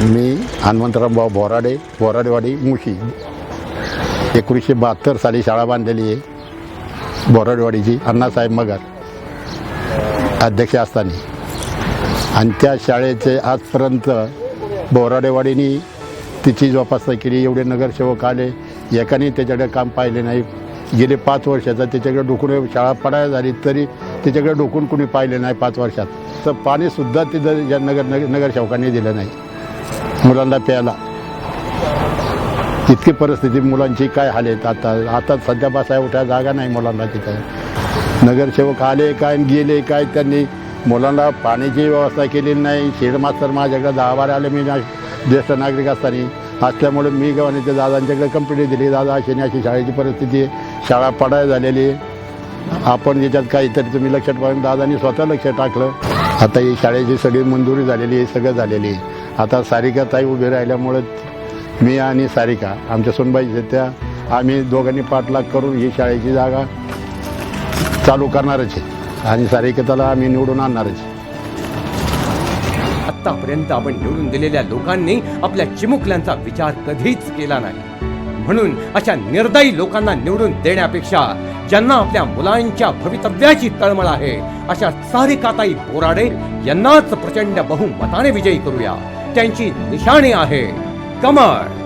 मी हनुमंतरामभाऊ बोराडे बोराडेवाडी मुशी. एकोणीसशे बहात्तर साली शाळा बांधलेली आहे. बोराडेवाडीची अण्णासाहेब मगर अध्यक्ष असताना. आणि त्या शाळेचे आजपर्यंत बोराडेवाडीनी तिची जोपासना केली. एवढे नगरसेवक आले. एकाने त्याच्याकडे काम पाहिले नाही. गेले पाच वर्षाचा त्याच्याकडे डोकून शाळा पडायला झाली तरी त्याच्याकडे डोकून कुणी पाहिले नाही पाच वर्षात. तर पाणीसुद्धा तिथं या नगर नगर नगरसेवकांनी दिलं नाही. मुलांना प्यायला. इतकी परिस्थिती मुलांची काय हाल आहेत? आता आता सध्या बसाय उठाय जागा नाही मुलांना तिथं. नगरसेवक आले काय गेले काय त्यांनी? मुलांना पाण्याची व्यवस्था केलेली नाही. शेड मास्तर माझ्याकडे दहा बारा आले मी ना- ज्येष्ठ नागरिक असताना. असल्यामुळे मी गव्हाणीच्या दादांच्याकडे कंप्लेंट दिली. दादा अशी नाही अशी शाळेची परिस्थिती आहे. शाळा पडाय झालेली आहे. आपण याच्यात काहीतरी तुम्ही लक्षात पाहून दादांनी स्वतः लक्ष टाकलं. आता ही शाळेची सगळी मंजुरी झालेली आहे सगळं झालेली आहे. आता सारिका ताई उभी राहिल्यामुळे मी आणि सारिका आमच्या सोनबाई त्या आम्ही दोघांनी पाठलाग करून ही शाळेची जागा चालू करणारच आहे. आणि सारिकेताला आम्ही निवडून आणणारच आतापर्यंत आपण निवडून दिलेल्या लोकांनी आपल्या चिमुकल्यांचा विचार कधीच केला नाही. म्हणून अशा निर्दयी लोकांना निवडून देण्यापेक्षा ज्यांना आपल्या मुलांच्या भवितव्याची तळमळ आहे अशा सारिकाताई बोराडे यांनाच प्रचंड बहुमताने विजयी करूया. त्यांची निशाणी आहे कमळ.